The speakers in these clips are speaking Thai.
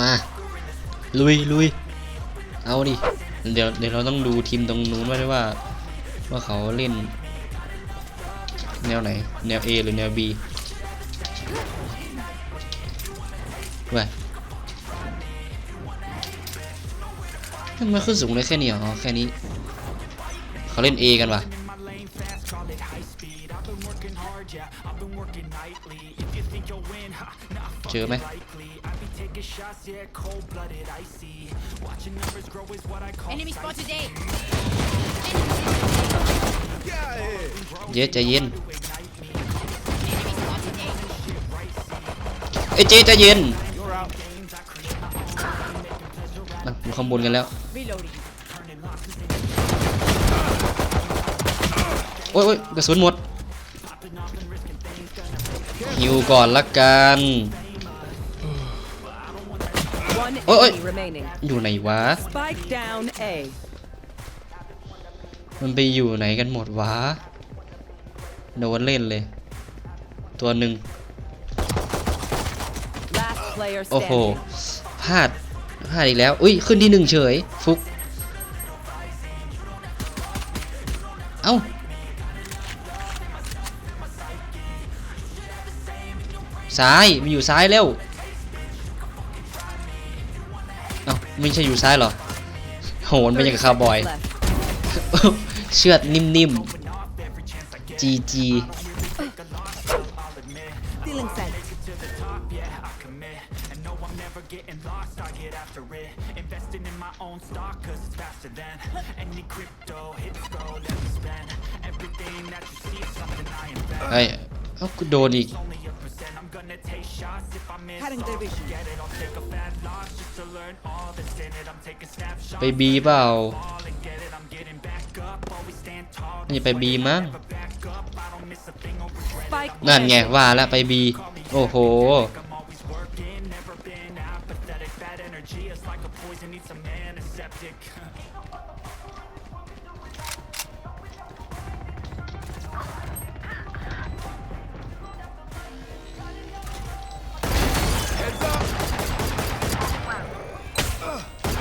มา ลุยลุยเอาดิ เดี๋ยวเดี๋ยวเราต้องดูทีมตรงนู้นไว้ด้วยว่า ว่าเขาเล่น แนวไหน แนว A หรือแนว B ไปทำไมขึ้นสูงเลยแค่นี้เหรอแค่นี้ เขาเล่น A กันวะ เจอไหม Enemy spotted A. เย็ดใจเย็น Enemy spotted A. เอ้ยเจ๊ใจเย็นอะอยู่ข้างบนกันแล้ว Reloading. โอ้ยโอ้ยกระสุนหมด หิวก่อนละกัน One Oi, oi. enemy remaining. อยู่ไหนวะ Spike down A. มันไปอยู่ไหนกันหมดวะ โดนเล่นเลย ตัวหนึ่ง Last player โอ้โห standing. พลาดพลาดอีกแล้ว อุ้ย ขึ้นที่หนึ่งเฉย ฟุก ซ้ายมันอยู่ซ้ายแล้วเอ้าไม่ใช่อยู่ซ้ายเหรอโหนไปอย่างกับคาวบอย Left. เชือดนิ่มๆจีจี Stealing scent. Investing in my own stock cause it's faster than any crypto hits go let me spend everything that you see is something I invest เฮ้ยเอ้ากูโดนอีก ไปบีเปล่า all and get it I'm getting back up always stand tall นี่ไปบีมั้ง never back up I don't miss a thing or regret Spike นั่นไงว่าแล้วไปบีโอ้โห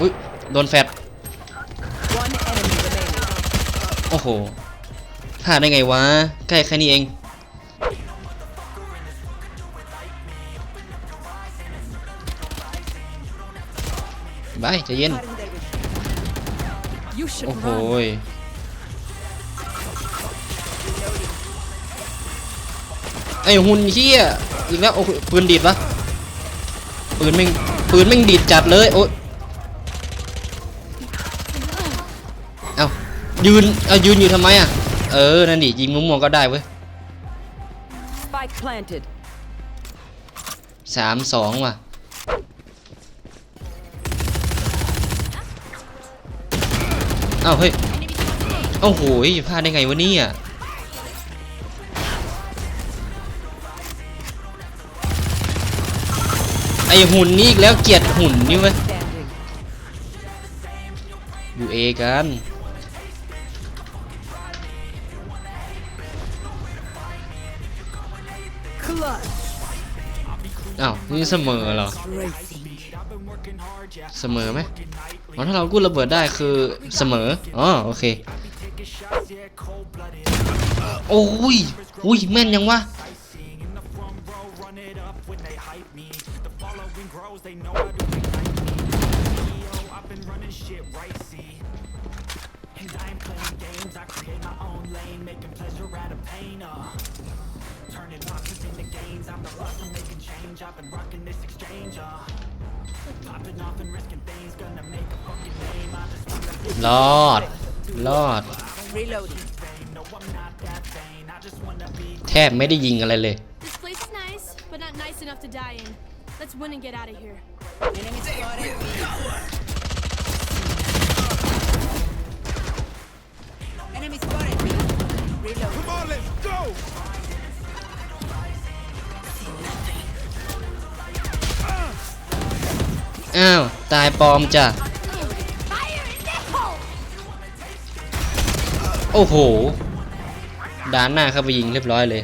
อุ้ยโดนแฟดโอ้โหพลาดได้ไงวะ ใกล้แค่นี้เอง บายใจเย็น โอ้โหไอหุ่นเฮียอีกแล้วโอ้โหปืนดีดปะปืนแม่งปืนแม่งดีดจัดเลย โอ้ ยืนเอายืนอยู่ทำไมอะ เออ นั่นดิยิงมุมมองก็ได้เว้ย Spike planted. สามสองว่ะ เอ้าเฮ้ย Enemy spotted A. โอ้โหยพลาดได้ไงวะเนี่ยไอหุ่นนี่อีกแล้วเกลียดหุ่นนี่เว้ย Standing. อยู่เอกัน อ้าวนี่เสมอเหรอ เสมอไหมอ๋อถ้าเรากู้ระเบิดได้คือเสมอ อ๋อโอเค โอ้ยอุ้ยแม่นยังวะ turning losses into gains I'm the boss I'm making change I've been rocking this exchange uh popping off and risking things gonna make a fucking name I just wanna be รอด รอด Reloading. no I'm not that vain I just wanna be แทบไม่ได้ยิงอะไรเลย This place is nice, but not nice enough to die in. Let's win and get out of here. Enemy spotted. Enemy spotted. Reload. Come on, let's go! ตายปลอมจ้ะ โอ้โหด้านหน้าเข้าไปยิงเรียบร้อยเลย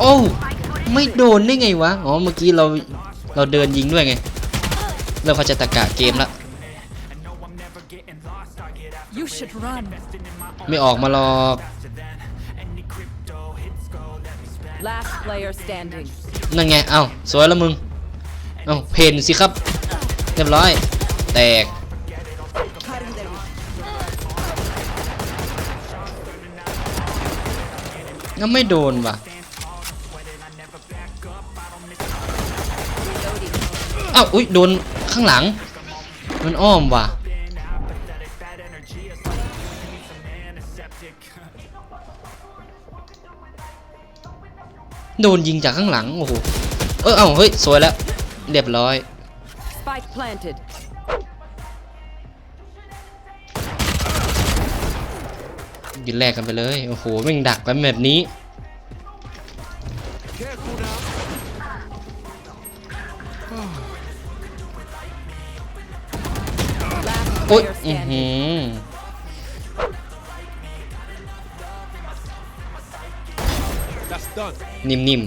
โอ้ไม่โดนได้ไงวะ อ๋อ เมื่อกี้เรา เราเดินยิงด้วยไง เราเขาจะตะกะเกมละ ไม่ออกมาหรอก Last player standing. นั่นไง เอ้า สวยแล้วมึง เอ้า เพนสิครับ เรียบร้อย แตกงั้นไม่โดนว่ะ เอ้า อุ้ยโดนข้างหลัง มันอ้อมว่ะ โดนยิงจากข้างหลัง โอ้โห เออเอ้าเฮ้ย สวยแล้ว เรียบร้อย Spike planted. ยินแรกกันไปเลย โอ้โหแม่งดักไว้แบบนี้ Last โอ๊ย player อือหื standing. อ นิ่ม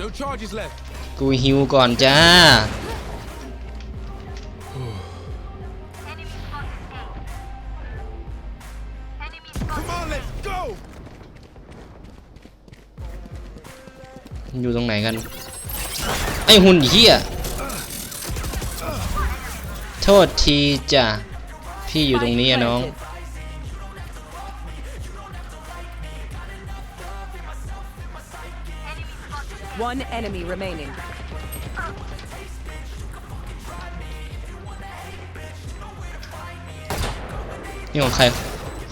No charges left. ๆกูฮิวก่อนจ้า Come on, let's go. อยู่ตรงไหนกัน ไอหุ่นเฮีย โทษทีจ้ะ พี่อยู่ตรงนี้อะน้อง One enemy remaining. นี่ของใคร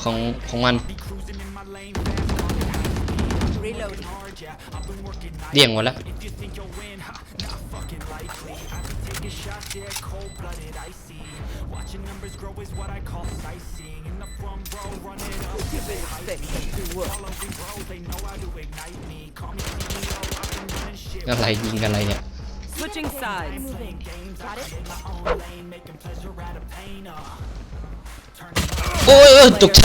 ของของมัน Reloading. เดี่ยงหมดแล้ว อะไรยิงอะไรเนี่ย Switching sides. Moving. Got it? โอ้ยเอ้ยตกใจ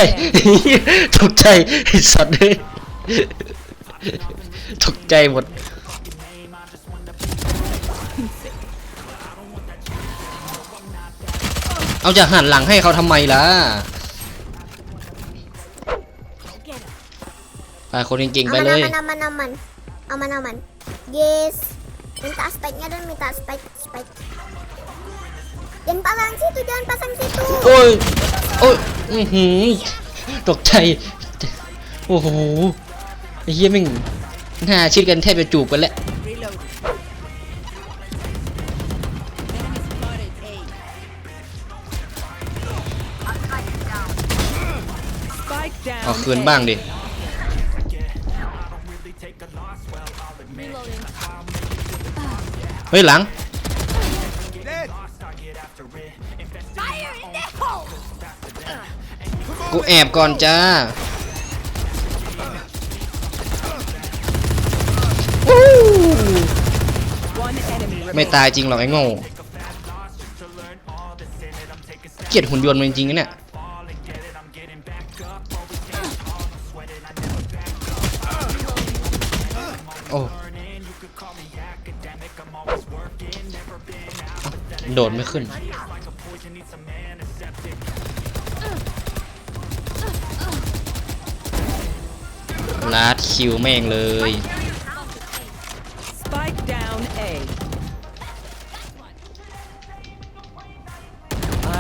ตกใจไอ้สัตว์เลยตกใจหมด เอาจะหันหลังให้เขาทำไมล่ะไปคนเก่งๆไป Aman, เลย aman, aman, aman. Aman, aman. Yes. Minta spike-nya dong, minta spike, spike. Jangan pasang situ, jangan pasang situ. โอ้ยโอ้ยอือหือตกใจ โอ้โหไอ้เหี้ยแม่งหน้าชิดกันแทบจะจูบกันแล้ว คืนบ้างดิ เฮ้ยหลัง กูแอบก่อนจ้าไม่ตายจริงหรอกไอ้โง่เกลียดหุ่นยนต์มันจริงๆนะเนี่ย โอ้โดดไม่ขึ้น ลาดคิวแม่งเลย Spike down A.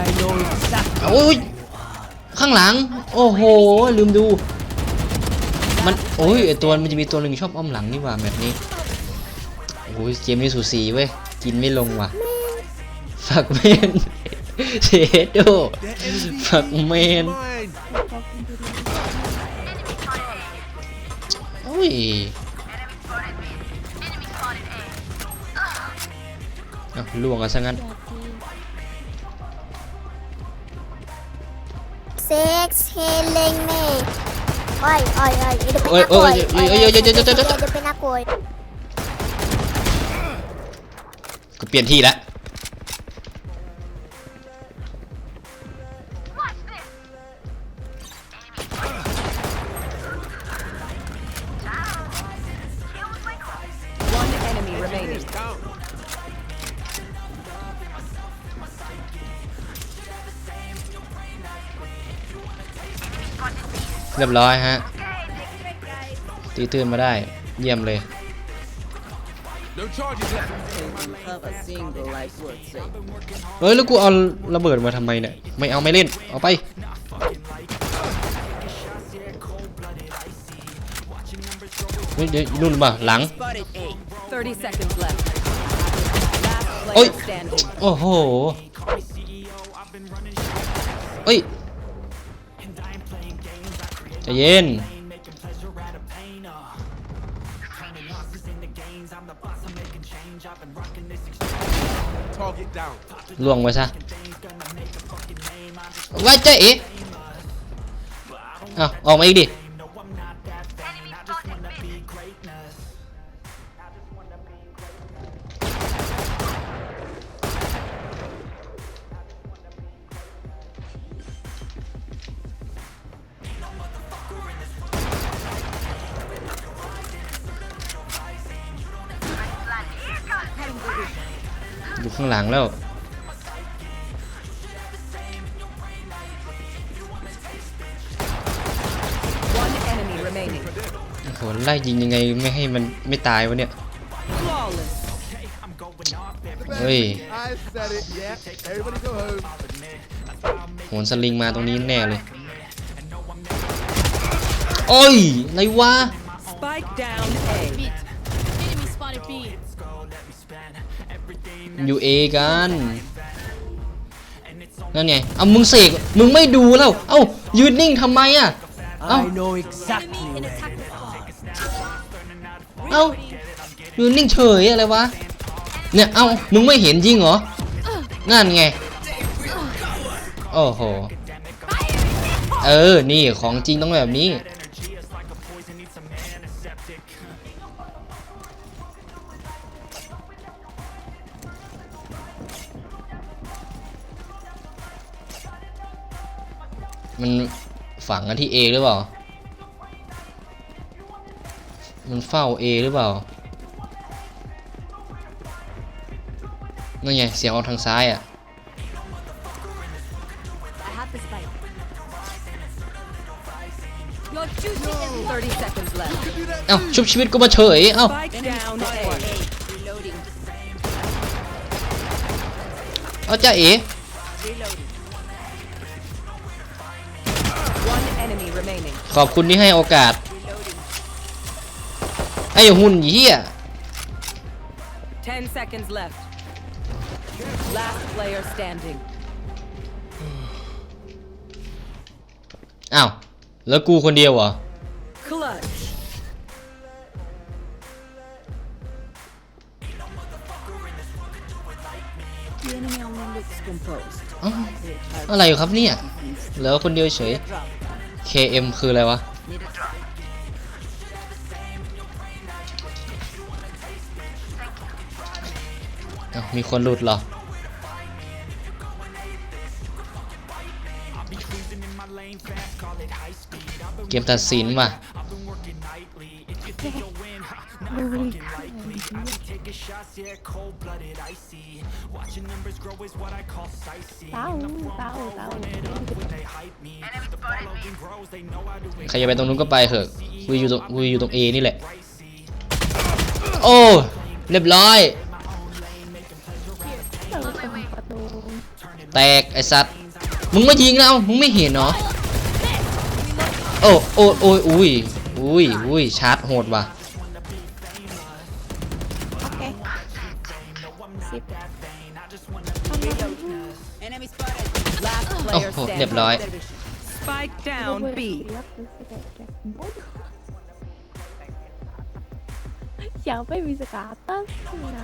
I know exactly. โอ้ย ข้างหลัง โอ้โห ลืมดู มันโอ้ยไอตัวมันจะมีตัวหนึ่งชอบอ้อมหลังนี่หว่าแบบนี้โอ้ยเกมนี้สูสีเว้ยกินไม่ลงว่ะฝักเมนเชโดฝักเมนโอ้ยอะล่วงกันซะงั้น อ้อยอ้อยอ้อยเดี๋ยวเป็นนักโวยเดี๋ยวเป็นนักโวยกูเปลี่ยนที่แล้ว เรียบร้อยฮะ ตีตื่นมาได้ เยี่ยมเลย No charges left. Have a single life worth saving. เฮ้ย แล้วกูเอาระเบิดมาทำไมเนี่ย ไม่เอาไม่เล่น เอาไป เฮ้ยเดี๋ยวนู่นป่ะหลัง Spotted A. 30 seconds left. Last Oi. player standing. โอ้โหเฮ้ย จะเย็น ล่วงไปซะไว้เจ๊เอ๋เอออกมาอีกดิ โอ้โหไล่ยิงยังไงไม่ให้มันไม่ตายวะเนี่ย Flawless. เฮ้ย I said it. Yeah. Everybody go home. โหนสลิงมาตรงนี้แน่เลย โอ้ยอะไรวะ Spike down A. Beat. Enemy spotted B. อยู่เอกันนั่นไง เอามึงเสก มึงไม่ดูแล้ว เอ้ายืนนิ่งทำไมอะ เอ้า เอ้ายืนนิ่งเฉยอะไรวะ เนี่ยเอ้ามึงไม่เห็นจริงเหรอนั่นไง โอ้โห เออ นี่ของจริงต้องแบบนี้ มันฝังกันที่ A หรือเปล่า มันเฝ้า A หรือเปล่านั่นไงเสียงออกทางซ้ายอะ I have the spike. You're choosing them. 30 seconds left. เอ้าชุบชีวิตกูมาเฉยเอ้า Spike down A. Reloading. เอาจ้าเอ๋ One enemy remaining. ขอบคุณที่ให้โอกาส ไอ้หุ่นเหี้ย10 seconds left. Last player standing. อ้าว แล้วกูคนเดียวเหรอ Clutch. The enemy only looks composed. เอ้าอะไรอยู่ครับเนี่ย เหลือคนเดียวเฉย Drop. KM คืออะไรวะ Need a drop. อ้ามีคนหลุดเหรอเกมตัดสินว่ะใครจะไปตรงนู้นก็ไปเถอะกูอยู่ตรงกูอยู่ตรง A นี่แหละ โอ้ เรียบร้อย แตกไอสัตว์มึงไม่ยิงแล้วมึงไม่เห็นเหรอโอ้โอ้โอ้ยอุ้ยอุ้ยอุ้ยชาร์จโหดว่ะโอเคสิบ Enemy spotted. Last โอ้ player โหเรียบ standing. ร้อย Spike down B. อยากไม่มีสกาเตอร์ไหน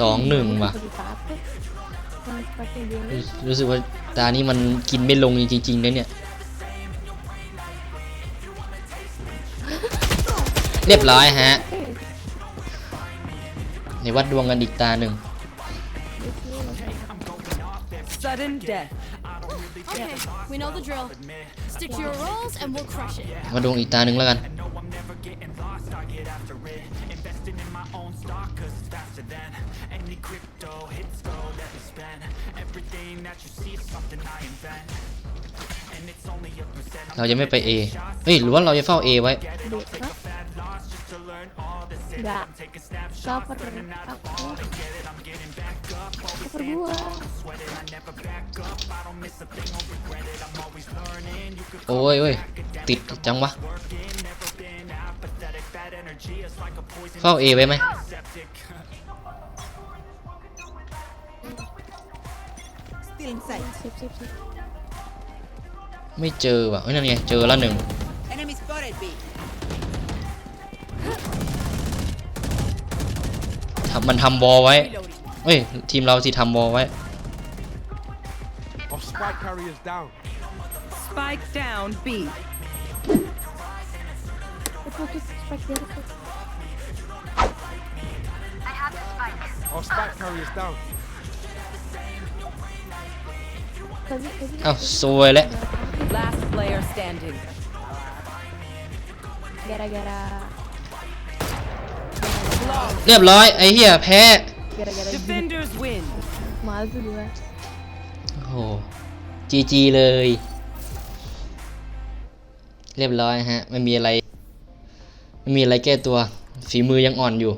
สองหนึ่งว่ะสกาเตอร์มันประเด็นนี้รู้สึกว่าตานี้มันกินไม่ลงจริงๆนะเนี่ย เรียบร้อยฮะ ในวัดดวงกันอีกตาหนึ่ง Sudden death. Okay, we know the drill. Stick to your roles and we'll crush it. มาดวงอีกตาหนึ่งแล้วกัน getting lost, I get after it. Investing in my own stock cause it's faster than Any crypto hits go that we spend. Everything that you see is something I invent. เรายังไม่ไป A. เอ้ยหรือว่าเราจะเฝ้า A ไว้ดะชอบปะโอ้ยโอ้ยติดจังวะ เฝ้า A ไว้ไหม Still inside. Sip, sip, sip. ไม่เจอว่ะเอ้ยนั่นไงเจอแล้วหนึ่ง Enemy spotted B. ทำมันทำบอลไว้เอ้ยทีมเราสิทำบอลไว้ Our spike carriers down. Spike down B. Itu, itu, spike dia, itu. Our spike carriers down. Tadi, tadi. อ้าวซวยแล้ว Last player standing. Gara-gara, เรียบร้อย ไอ้เหี้ยแพ้ gara-gara gini. Defenders win. Mahal tuh dua. โอ้โหจีจีเลย เรียบร้อยฮะไม่มีอะไร ไม่มีอะไรแก้ตัวฝีมือยังอ่อนอยู่